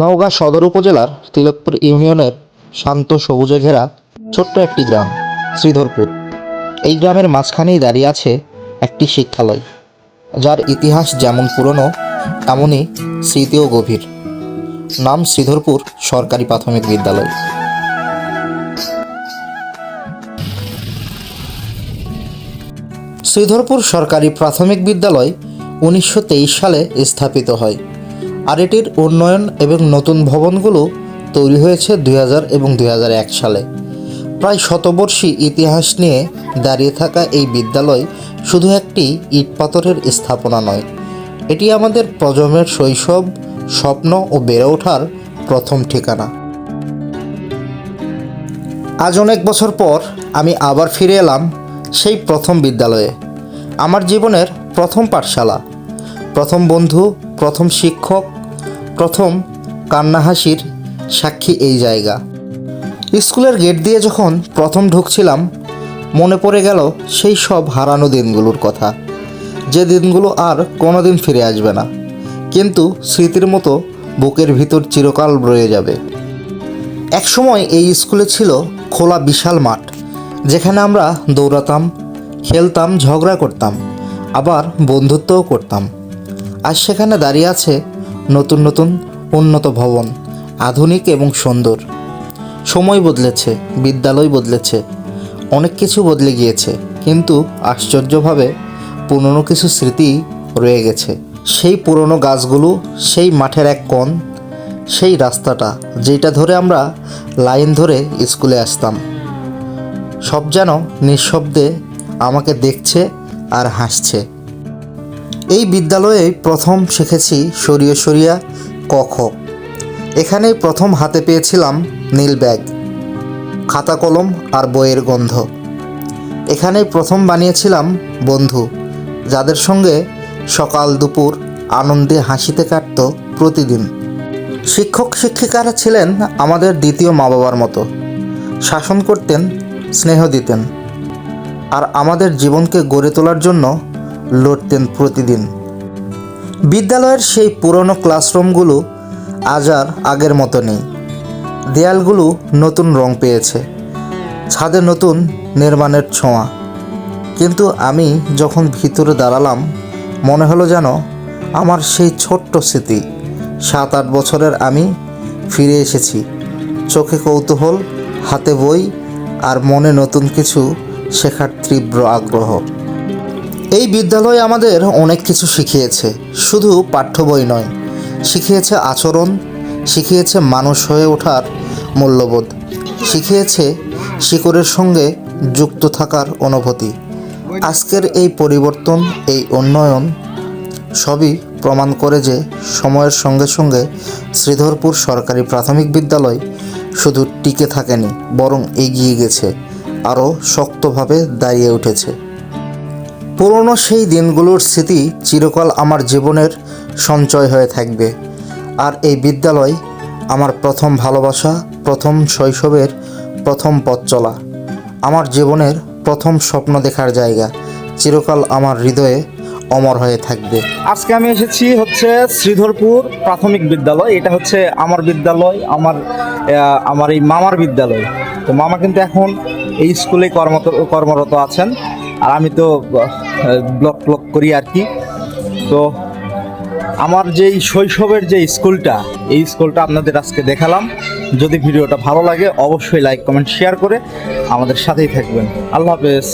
নওগাঁ সদর উপজেলার তিলকপুর ইউনিয়নের শান্ত সবুজে ঘেরা ছোট্ট একটি গ্রাম, শ্রীধরপুর। এই গ্রামের মাঝখানেই দাঁড়িয়ে আছে একটি শিক্ষালয়, যার ইতিহাস যেমন পুরনো, তেমনই স্মৃতিও গভীর। নাম শ্রীধরপুর সরকারি প্রাথমিক বিদ্যালয়। শ্রীধরপুর সরকারি প্রাথমিক বিদ্যালয় উনিশশো তেইশ সালে স্থাপিত হয়। আর এটির উন্নয়ন এবং নতুন ভবনগুলো তৈরি হয়েছে দুই হাজার এবং দু হাজার এক সালে। প্রায় শতবর্ষী ইতিহাস নিয়ে দাঁড়িয়ে থাকা এই বিদ্যালয় শুধু একটি ইট পাথরের স্থাপনা নয়, এটি আমাদের প্রজন্মের শৈশব, স্বপ্ন ও বেড়ে ওঠার প্রথম ঠিকানা। আজ অনেক বছর পর আমি আবার ফিরে এলাম সেই প্রথম বিদ্যালয়ে। আমার জীবনের প্রথম পাঠশালা। প্রথম বন্ধু, প্রথম শিক্ষক, প্রথম কান্নাহাসির সাক্ষী এই জায়গা। স্কুলের গেট দিয়ে যখন প্রথম ঢুকছিলাম, মনে পড়ে গেল সেই সব হারানো দিনগুলোর কথা। যে দিনগুলো আর কোনোদিন ফিরে আসবে না। কিন্তু স্মৃতির মতো বুকের ভিতর চিরকাল রয়ে যাবে। একসময় এই স্কুলে ছিল খোলা বিশাল মাঠ, যেখানে আমরা দৌড়াতাম, খেলতাম, ঝগড়া করতাম, আবার বন্ধুত্বও করতাম। আজ সেখানে দাঁড়িয়ে আছে নতুন নতুন উন্নত ভবন, আধুনিক এবং সুন্দর। সময় বদলেছে, বিদ্যালয় বদলেছে, অনেক কিছু বদলে গিয়েছে, কিন্তু আশ্চর্যভাবে পুরনো কিছু স্মৃতি রয়ে গেছে। সেই পুরনো গাছগুলো, সেই মাঠের এক কোণ, সেই রাস্তাটা যেটা ধরে আমরা লাইন ধরে স্কুলে আসতাম। সব যেন নিঃশব্দে আমাকে দেখছে আর হাসছে। এই বিদ্যালয়ে প্রথম শিখেছি সরিয়ে সরিয়া ক খ। এখানেই প্রথম হাতে পেয়েছিলাম নীল ব্যাগ, খাতা কলম আর বইয়ের গন্ধ। এখানেই প্রথম বানিয়েছিলাম বন্ধু, যাদের সঙ্গে সকাল, দুপুর আনন্দে হাসিতে কাটত প্রতিদিন। শিক্ষক, শিক্ষিকারা ছিলেন আমাদের দ্বিতীয় মা বাবার মতো। শাসন করতেন, স্নেহ দিতেন। আর আমাদের জীবনকে গড়ে তোলার জন্য লড়তেন প্রতিদিন। বিদ্যালয়ের সেই পুরনো ক্লাসরুমগুলো আজ আর আগের মতো নেই। দেয়ালগুলো নতুন রং পেয়েছে। ছাদে নতুন নির্মাণের ছোঁয়া। কিন্তু আমি যখন ভিতরে দাঁড়ালাম, মনে হলো যেন আমার সেই ছোট্ট স্মৃতি। সাত আট বছরের আমি ফিরে এসেছি। চোখে কৌতূহল, হাতে বই আর মনে নতুন কিছু শেখার তীব্র আগ্রহ। এই বিদ্যালয় আমাদের অনেক কিছু শিখিয়েছে। শুধু পাঠ্য বই নয়, শিখিয়েছে আচরণ, শিখিয়েছে মানুষ হয়ে ওঠার মূল্যবোধ, শিখিয়েছে শিকড়ের সঙ্গে যুক্ত থাকার অনুভূতি। আজকের এই পরিবর্তন, এই উন্নয়ন সবই প্রমাণ করে যে সময়ের সঙ্গে সঙ্গে শ্রীধরপুর সরকারি প্রাথমিক বিদ্যালয় শুধু টিকে থাকেনি, বরং এগিয়ে গেছে, আরও শক্তভাবে দাঁড়িয়ে উঠেছে। পুরনো সেই দিনগুলোর স্মৃতি চিরকাল আমার জীবনের সঞ্চয় হয়ে থাকবে। আর এই বিদ্যালয় আমার প্রথম ভালোবাসা, প্রথম শৈশবের প্রথম পথ চলা, আমার জীবনের প্রথম স্বপ্ন দেখার জায়গা, চিরকাল আমার হৃদয়ে অমর হয়ে থাকবে। আজকে আমি এসেছি হচ্ছে শ্রীধরপুর প্রাথমিক বিদ্যালয়। এটা হচ্ছে আমার বিদ্যালয়, আমার আমার এই মামার বিদ্যালয়। তো মামা কিন্তু এখন এই স্কুলে কর্মত, কর্মরত আছেন। আর আমি তো ব্লক ব্লক করি আর কি। তো আমার যেই শৈশবের যে স্কুলটা, এই স্কুলটা আপনাদের আজকে দেখালাম। যদি ভিডিওটা ভালো লাগে, অবশ্যই লাইক কমেন্ট শেয়ার করে আমাদের সাথেই থাকবেন। আল্লাহ হাফেজ।